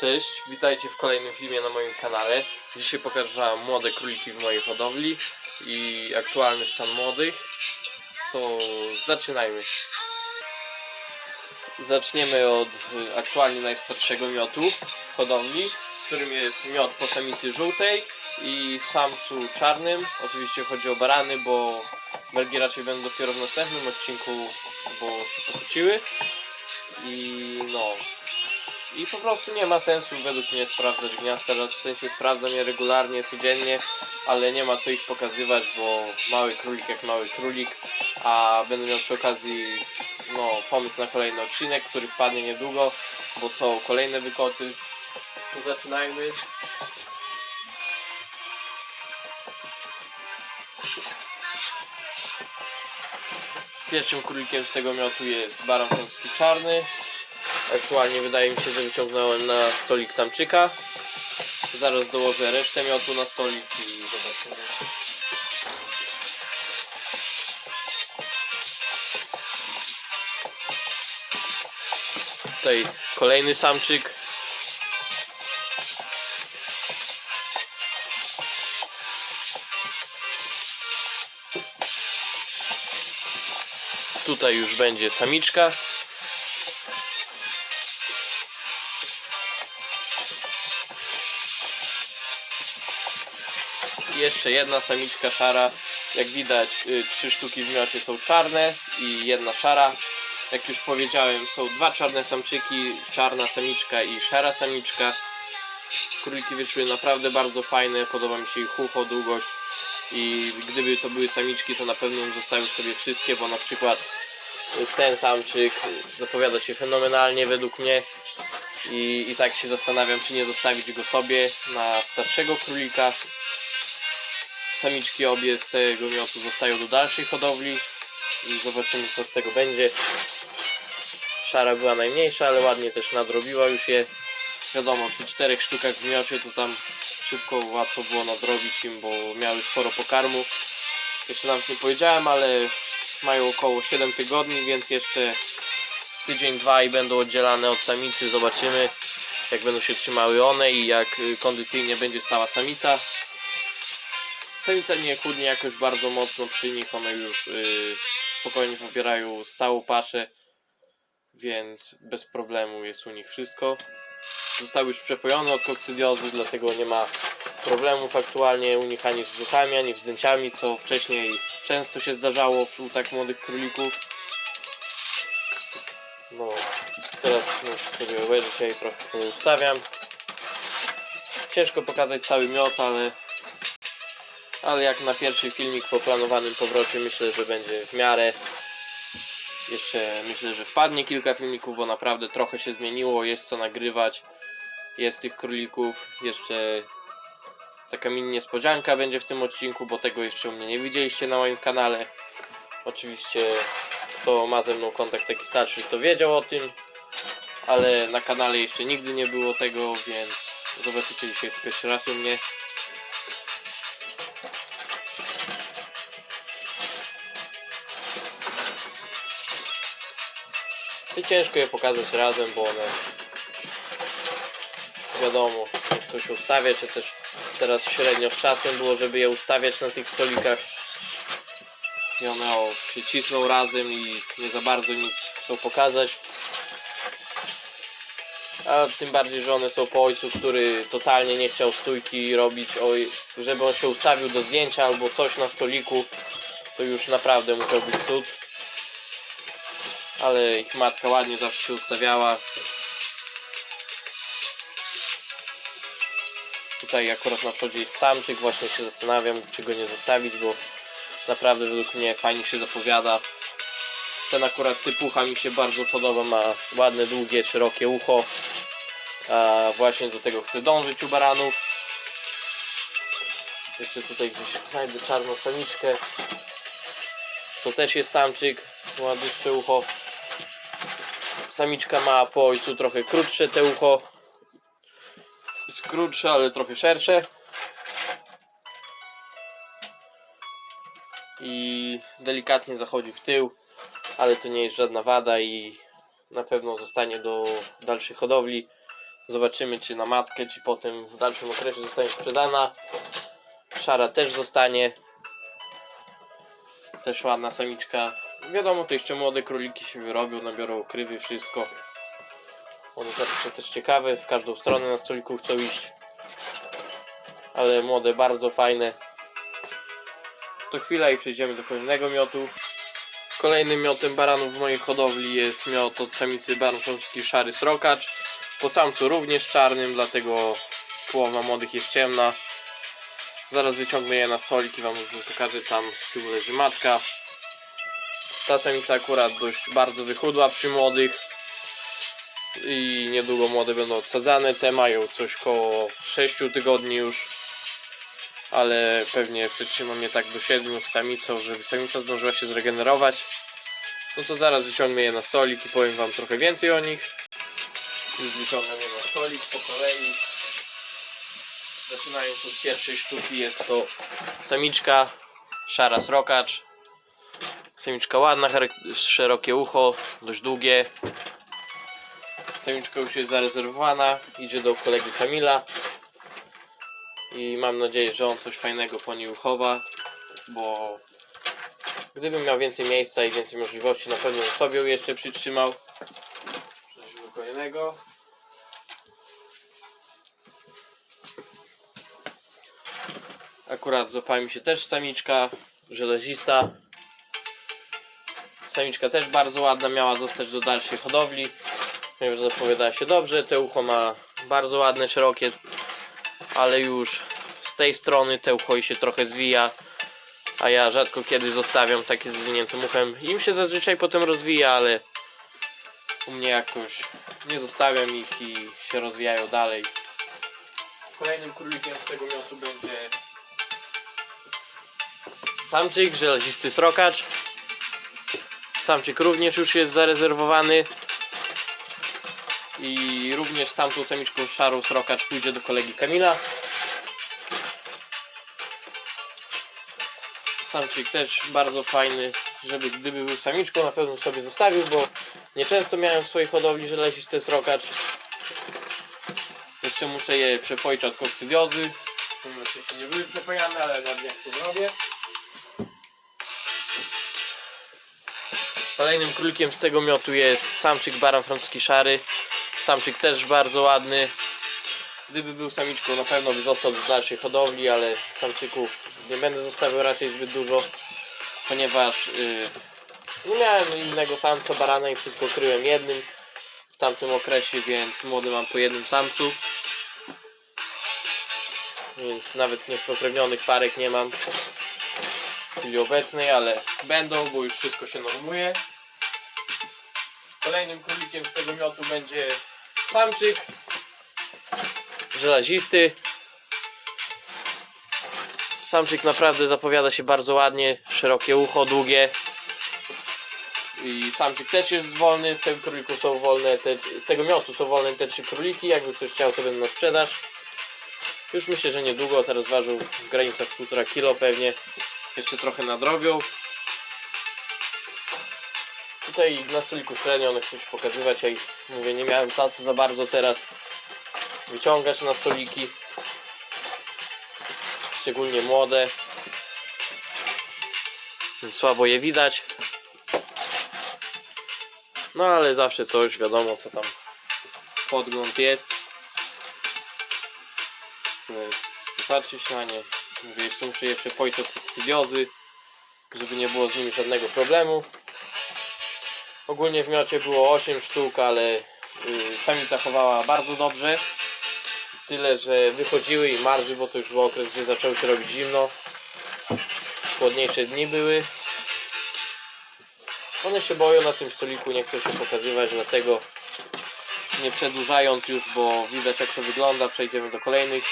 Cześć, witajcie w kolejnym filmie na moim kanale. Dzisiaj pokażę wam młode króliki w mojej hodowli i aktualny stan młodych. To zaczynajmy. Zaczniemy od aktualnie najstarszego miotu w hodowli, którym jest miot po samicy żółtej i samcu czarnym. Oczywiście chodzi o barany, bo belgi raczej będą dopiero w następnym odcinku, bo się pokłóciły. I no, i po prostu nie ma sensu według mnie sprawdzać gniazd teraz, w sensie sprawdzam je regularnie, codziennie, ale nie ma co ich pokazywać, bo mały królik jak mały królik, a będę miał przy okazji no, pomysł na kolejny odcinek, który wpadnie niedługo, bo są kolejne wykoty. To zaczynajmy. Pierwszym królikiem z tego miotu jest baran polski czarny. Aktualnie wydaje mi się, że wyciągnąłem na stolik samczyka. Zaraz dołożę resztę miotu na stolik i zobaczymy. Tutaj kolejny samczyk. Tutaj już będzie samiczka. Jeszcze jedna samiczka szara. Jak widać, y, trzy sztuki w miocie są czarne i jedna szara. Jak już powiedziałem, są dwa czarne samczyki, czarna samiczka i szara samiczka. Króliki wyszły naprawdę bardzo fajne, podoba mi się ich ucho, długość i gdyby to były samiczki, to na pewno bym zostawił sobie wszystkie, bo na przykład ten samczyk zapowiada się fenomenalnie według mnie i, i tak się zastanawiam, czy nie zostawić go sobie na starszego królika. Samiczki obie z tego miotu zostają do dalszej hodowli i zobaczymy co z tego będzie. Szara była najmniejsza, ale ładnie też nadrobiła już je. Wiadomo, przy czterech sztukach w miocie to tam szybko, łatwo było nadrobić im, bo miały sporo pokarmu. Jeszcze nawet nie powiedziałem, ale mają około 7 tygodni, więc jeszcze z tydzień, dwa i będą oddzielane od samicy. Zobaczymy jak będą się trzymały one i jak y, kondycyjnie będzie stała samica. Samice nie chudnie jakoś bardzo mocno przy nich, one już yy, spokojnie pobierają stałą paszę, więc bez problemu jest u nich wszystko. Zostały już przepojone od kokcydiozy, dlatego nie ma problemów aktualnie u nich ani z brzuchami, ani z co wcześniej często się zdarzało u tak młodych królików. No, teraz muszę sobie obejrzeć, ja je trochę ustawiam. Ciężko pokazać cały miot, ale ale jak na pierwszy filmik po planowanym powrocie myślę, że będzie w miarę. Jeszcze myślę, że wpadnie kilka filmików, bo naprawdę trochę się zmieniło, jest co nagrywać. Jest tych królików, jeszcze taka mini niespodzianka będzie w tym odcinku, bo tego jeszcze u mnie nie widzieliście na moim kanale. Oczywiście kto ma ze mną kontakt taki starszy, to wiedział o tym, ale na kanale jeszcze nigdy nie było tego, więc zobaczycie dzisiaj tylko jeszcze raz u mnie. Ciężko je pokazać razem, bo one wiadomo, chcą się ustawiać, a też teraz średnio z czasem było, żeby je ustawiać na tych stolikach. I one o, się cisną razem i nie za bardzo nic chcą pokazać. A tym bardziej, że one są po ojcu, który totalnie nie chciał stójki robić, żeby on się ustawił do zdjęcia albo coś na stoliku, to już naprawdę musiał być cud ale ich matka ładnie zawsze się ustawiała. Tutaj akurat na przodzie jest samczyk, właśnie się zastanawiam, czy go nie zostawić, bo naprawdę według mnie fajnie się zapowiada. Ten akurat typucha mi się bardzo podoba, ma ładne, długie, szerokie ucho. A właśnie do tego chcę dążyć u baranów. Jeszcze tutaj gdzieś znajdę czarną samiczkę. To też jest samczyk, ma dłuższe ucho. Samiczka ma po ojcu trochę krótsze te ucho. Jest krótsze, ale trochę szersze. I delikatnie zachodzi w tył, ale to nie jest żadna wada i na pewno zostanie do dalszej hodowli. Zobaczymy czy na matkę, czy potem w dalszym okresie zostanie sprzedana. Szara też zostanie. Też ładna samiczka. Wiadomo, to jeszcze młode króliki się wyrobią, nabiorą krywy, wszystko. One teraz są też ciekawe, w każdą stronę na stoliku chcą iść. Ale młode, bardzo fajne. To chwila i przejdziemy do kolejnego miotu. Kolejnym miotem baranów w mojej hodowli jest miot od samicy baran szary srokacz. Po samcu również czarnym, dlatego połowa młodych jest ciemna. Zaraz wyciągnę je na stolik i wam już pokażę, tam z tyłu leży matka. Ta samica akurat dość bardzo wychudła przy młodych. I niedługo młode będą odsadzane. Te mają coś koło 6 tygodni już. Ale pewnie przytrzymam je tak do 7 z samicą, żeby samica zdążyła się zregenerować. No to zaraz wyciągnę je na stolik i powiem wam trochę więcej o nich. Już wyciągam je na stolik po kolei. Zaczynając od pierwszej sztuki jest to samiczka szara srokacz. Samiczka ładna, szerokie ucho, dość długie. Samiczka już jest zarezerwowana, idzie do kolegi Kamila. I mam nadzieję, że on coś fajnego po niej uchowa, bo gdybym miał więcej miejsca i więcej możliwości, na pewno bym sobie ją jeszcze przytrzymał. Przejdźmy do kolejnego. Akurat złapała mi się też samiczka, żelazista. Samiczka też bardzo ładna, miała zostać do dalszej hodowli. Wiem, że zapowiadała się dobrze. Te ucho ma bardzo ładne, szerokie, ale już z tej strony te ucho się trochę zwija. A ja rzadko kiedy zostawiam takie z zwiniętym uchem. Im się zazwyczaj potem rozwija, ale u mnie jakoś nie zostawiam ich i się rozwijają dalej. Kolejnym królikiem z tego miotu będzie samczyk, żelazisty srokacz. Samczyk również już jest zarezerwowany. I również z tamtą samiczką szarą srokacz pójdzie do kolegi Kamila. Samczyk też bardzo fajny, żeby gdyby był samiczką na pewno sobie zostawił, bo nieczęsto miałem w swojej hodowli żelazisty srokacz. Jeszcze muszę je przepoić od kokcydiozy. Oczywiście nie były przepojane, ale na dniach to zrobię. Kolejnym królikiem z tego miotu jest samczyk baran francuski szary. Samczyk też bardzo ładny. Gdyby był samiczką, na pewno by został do dalszej hodowli, ale samczyków nie będę zostawiał raczej zbyt dużo, ponieważ yy, nie miałem innego samca barana i wszystko kryłem jednym w tamtym okresie, więc młody mam po jednym samcu. Więc nawet niespokrewnionych parek nie mam w chwili obecnej, ale będą, bo już wszystko się normuje. Kolejnym królikiem z tego miotu będzie samczyk żelazisty. Samczyk naprawdę zapowiada się bardzo ładnie, szerokie ucho, długie. I samczyk też jest wolny, z tego króliku są wolne, te, z tego miotu są wolne te trzy króliki, jakby ktoś chciał to będą na sprzedaż. Już myślę, że niedługo, teraz ważą w granicach 1,5 kg pewnie. Jeszcze trochę nadrobią. Tutaj na stoliku średnio one chcą się pokazywać, ja ich mówię, nie miałem czasu za bardzo teraz wyciągać na stoliki. Szczególnie młode. Słabo je widać. No ale zawsze coś, wiadomo co tam podgląd jest. Popatrzeć na nie. Mówię, jeszcze muszę je przepoić od kokcydiozy, żeby nie było z nimi żadnego problemu. Ogólnie w miocie było 8 sztuk, ale y, samica chowała bardzo dobrze. Tyle, że wychodziły i marzły, bo to już był okres, gdzie zaczęło się robić zimno. Chłodniejsze dni były. One się boją na tym stoliku, nie chcą się pokazywać, dlatego nie przedłużając już, bo widać jak to wygląda, przejdziemy do kolejnych.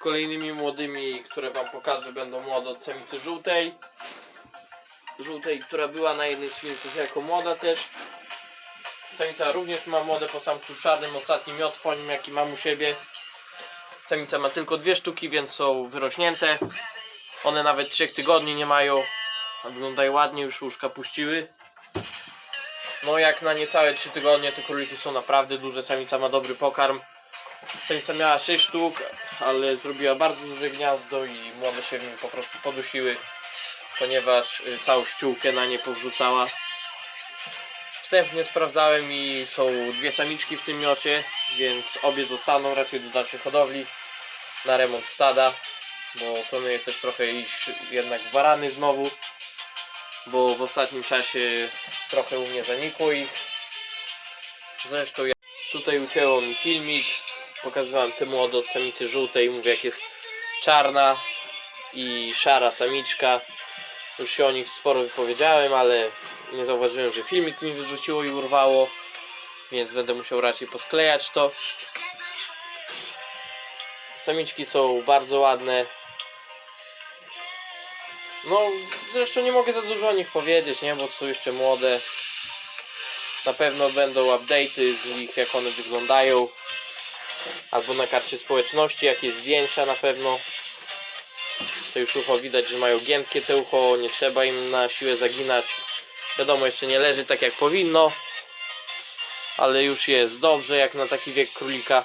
Kolejnymi młodymi, które wam pokażę, będą młode od samicy żółtej. Żółtej, która była na jednej z filmików jako młoda też. Samica również ma młode po samcu czarnym, ostatni miot po nim jaki mam u siebie. Samica ma tylko dwie sztuki, więc są wyrośnięte. One nawet trzech tygodni nie mają. Wyglądają ładnie, już łóżka puściły. No jak na niecałe 3 tygodnie to króliki są naprawdę duże, samica ma dobry pokarm. Samica miała 6 sztuk, ale zrobiła bardzo duże gniazdo i młode się w nim po prostu podusiły, ponieważ y, całą ściółkę na nie powrzucała. Wstępnie sprawdzałem i są dwie samiczki w tym miocie, więc obie zostaną raczej do dalszej hodowli na remont stada, bo planuję też trochę iść jednak w barany znowu, bo w ostatnim czasie trochę u mnie zanikło ich. Zresztą ja tutaj ucięło mi filmik, pokazywałem te młode od samicy żółtej, mówię jak jest czarna i szara samiczka. Już się o nich sporo wypowiedziałem, ale nie zauważyłem, że filmik mi wyrzuciło i urwało, więc będę musiał raczej posklejać to. Samiczki są bardzo ładne. No, zresztą nie mogę za dużo o nich powiedzieć, nie? Bo są jeszcze młode. Na pewno będą update'y z nich, jak one wyglądają. Albo na karcie społeczności, jakieś zdjęcia na pewno. To już ucho widać, że mają giętkie te ucho, nie trzeba im na siłę zaginać. Wiadomo, jeszcze nie leży tak jak powinno. Ale już jest dobrze, jak na taki wiek królika.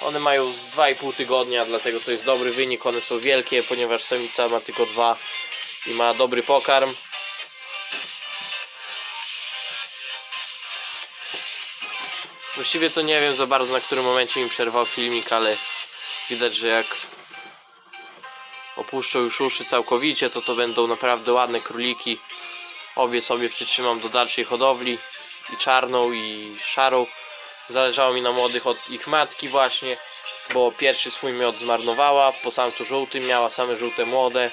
One mają z 2,5 tygodnia, dlatego to jest dobry wynik. One są wielkie, ponieważ samica ma tylko dwa i ma dobry pokarm. Właściwie to nie wiem za bardzo na którym momencie mi przerwał filmik, ale widać, że jak opuszczą już uszy całkowicie, to to będą naprawdę ładne króliki. Obie sobie przytrzymam do dalszej hodowli i czarną i szarą. Zależało mi na młodych od ich matki właśnie, bo pierwszy swój miod zmarnowała, po samcu żółtym miała same żółte młode.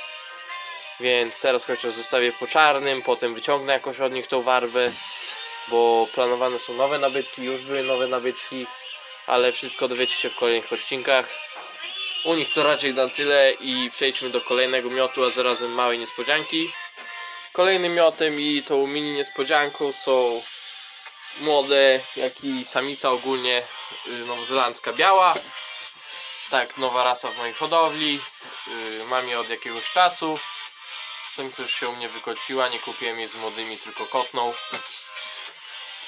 Więc teraz chociaż zostawię po czarnym, potem wyciągnę jakoś od nich tą warwę, bo planowane są nowe nabytki, już były nowe nabytki, ale wszystko dowiecie się w kolejnych odcinkach. U nich to raczej na tyle i przejdźmy do kolejnego miotu, a zarazem małej niespodzianki. Kolejnym miotem i tą mini niespodzianką są młode, jak i samica ogólnie y, nowozelandzka biała. Tak, nowa rasa w mojej hodowli. Y, Mam je od jakiegoś czasu. Samica już się u mnie wykociła, nie kupiłem jej z młodymi, tylko kotną.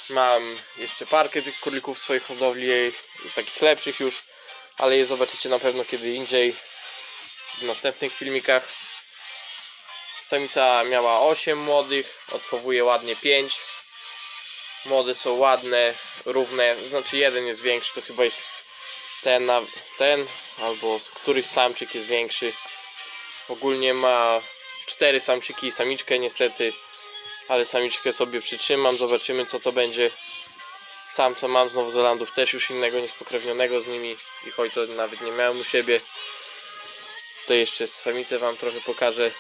Mam jeszcze parkę tych królików w swojej hodowli, takich lepszych już, ale je zobaczycie na pewno kiedy indziej w następnych filmikach. Samica miała 8 młodych, odchowuje ładnie 5. Młode są ładne, równe, znaczy jeden jest większy, to chyba jest ten, ten albo z których samczyk jest większy. Ogólnie ma cztery samczyki i samiczkę niestety, ale samiczkę sobie przytrzymam, zobaczymy co to będzie. Samca mam z Nowozelandów też już innego, niespokrewnionego z nimi. Ich ojca nawet nie miałem u siebie. To jeszcze samicę wam trochę pokażę.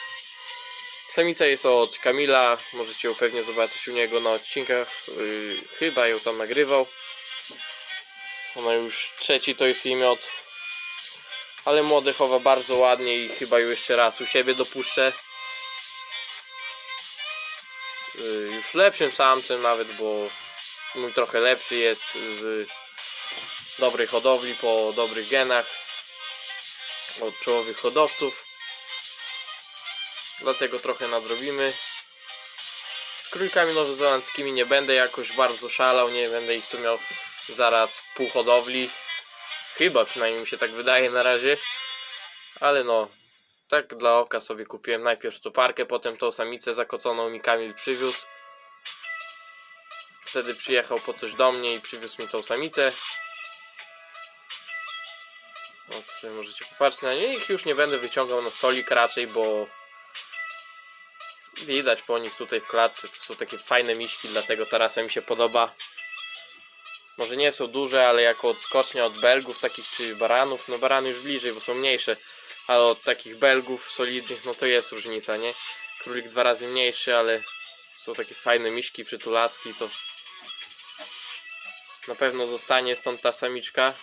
Samica jest od Kamila, możecie ją pewnie zobaczyć u niego na odcinkach. Yy, chyba ją tam nagrywał. Ona już trzeci to jest jej miod. Ale młode chowa bardzo ładnie i chyba ją jeszcze raz u siebie dopuszczę. Yy, już lepszym samcem nawet, bo mój trochę lepszy jest z dobrej hodowli po dobrych genach od czołowych hodowców. Dlatego trochę nadrobimy. Z królikami nowozelandzkimi nie będę jakoś bardzo szalał nie będę ich tu miał zaraz pół hodowli. Chyba przynajmniej mi się tak wydaje na razie. Ale no tak dla oka sobie kupiłem. Najpierw tą parkę potem tą samicę zakoconą mi Kamil przywiózł Wtedy przyjechał po coś do mnie i przywiózł mi tą samicę. No to sobie możecie popatrzeć na nie. Ich już nie będę wyciągał na stolik raczej, bo widać po nich tutaj w klatce. To są takie fajne miśki, dlatego ta rasa mi się podoba. Może nie są duże, ale jako odskocznia od Belgów takich czy baranów, no barany już bliżej, bo są mniejsze. Ale od takich Belgów solidnych, no to jest różnica, nie? Królik dwa razy mniejszy, ale są takie fajne miśki, przytulaski, to na pewno zostanie stąd ta samiczka.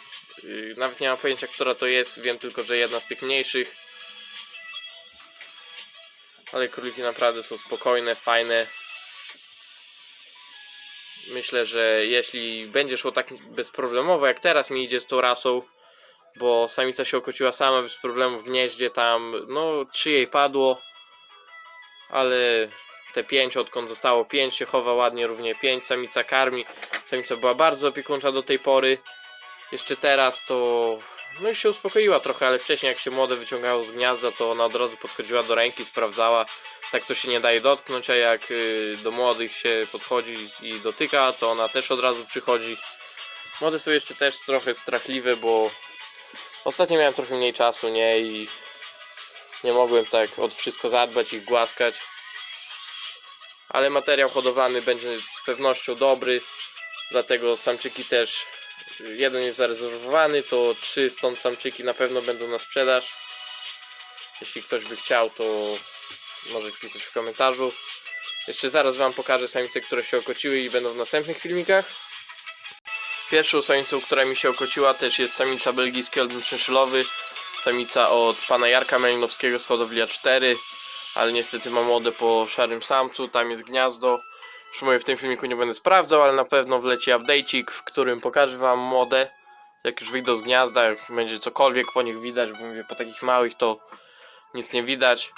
Yy, Nawet nie mam pojęcia, która to jest. Wiem tylko, że jedna z tych mniejszych. Ale króliki naprawdę są spokojne, fajne. Myślę, że jeśli będzie szło tak bezproblemowo, jak teraz mi idzie z tą rasą, bo samica się okociła sama bez problemu w gnieździe, tam no trzy jej padło, ale te 5, odkąd zostało 5 się chowa ładnie, równie 5, samica karmi, samica była bardzo opiekuńcza do tej pory, jeszcze teraz to no już się uspokoiła trochę, ale wcześniej jak się młode wyciągało z gniazda, to ona od razu podchodziła do ręki, sprawdzała, tak to się nie daje dotknąć, a jak y, do młodych się podchodzi i dotyka, to ona też od razu przychodzi. Młode są jeszcze też trochę strachliwe, bo ostatnio miałem trochę mniej czasu, nie, i nie mogłem tak od wszystko zadbać i głaskać. Ale materiał hodowlany będzie z pewnością dobry, dlatego samczyki też jeden jest zarezerwowany, to trzy stąd samczyki na pewno będą na sprzedaż. Jeśli ktoś by chciał, to może pisać w komentarzu. Jeszcze zaraz Wam pokażę samice, które się okociły i będą w następnych filmikach. Pierwszą samicą, która mi się okociła też jest samica belgijski szynszylowy. Samica od pana Jarka Melinowskiego z hodowli 4 ale niestety ma młode po szarym samcu, tam jest gniazdo. Już w tym filmiku nie będę sprawdzał, ale na pewno wleci update'ik, w którym pokażę wam młode. Jak już wyjdą z gniazda, jak będzie cokolwiek po nich widać, bo mówię, po takich małych to nic nie widać.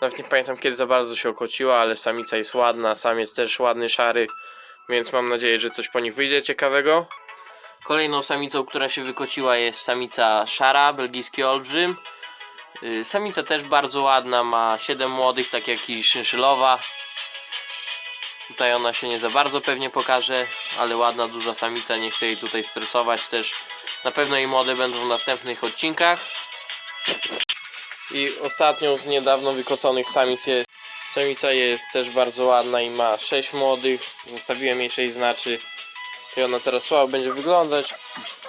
Nawet nie pamiętam kiedy za bardzo się okociła, ale samica jest ładna, samiec też ładny, szary, więc mam nadzieję, że coś po nich wyjdzie ciekawego. Kolejną samicą, która się wykociła jest samica szara, belgijski olbrzym. Y, Samica też bardzo ładna, ma 7 młodych, tak jak i szynszylowa. Tutaj ona się nie za bardzo pewnie pokaże, ale ładna, duża samica, nie chcę jej tutaj stresować też. Na pewno jej młode będą w następnych odcinkach. I ostatnią z niedawno wykoconych samic jest Samica jest też bardzo ładna i ma 6 młodych. Zostawiłem jej 6 znaczy. I ona teraz słabo będzie wyglądać.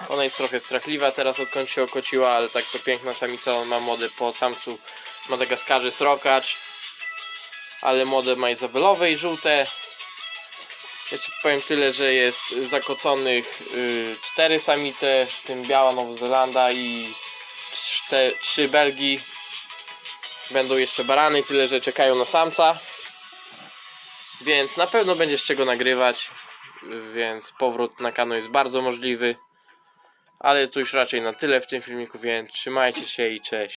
Ona jest trochę strachliwa teraz odkąd się okociła, ale tak to piękna samica, on ma młode po samcu Madagaskarze srokacz. Ale młode ma izobelowe i żółte. Jeszcze powiem tyle, że jest zakoconych y, cztery samice, w tym biała Nowozelanda i czte, trzy Belgii. Będą jeszcze barany, tyle że czekają na samca. Więc na pewno będzie z czego nagrywać. Więc powrót na kanał jest bardzo możliwy. Ale to już raczej na tyle w tym filmiku, więc trzymajcie się i cześć.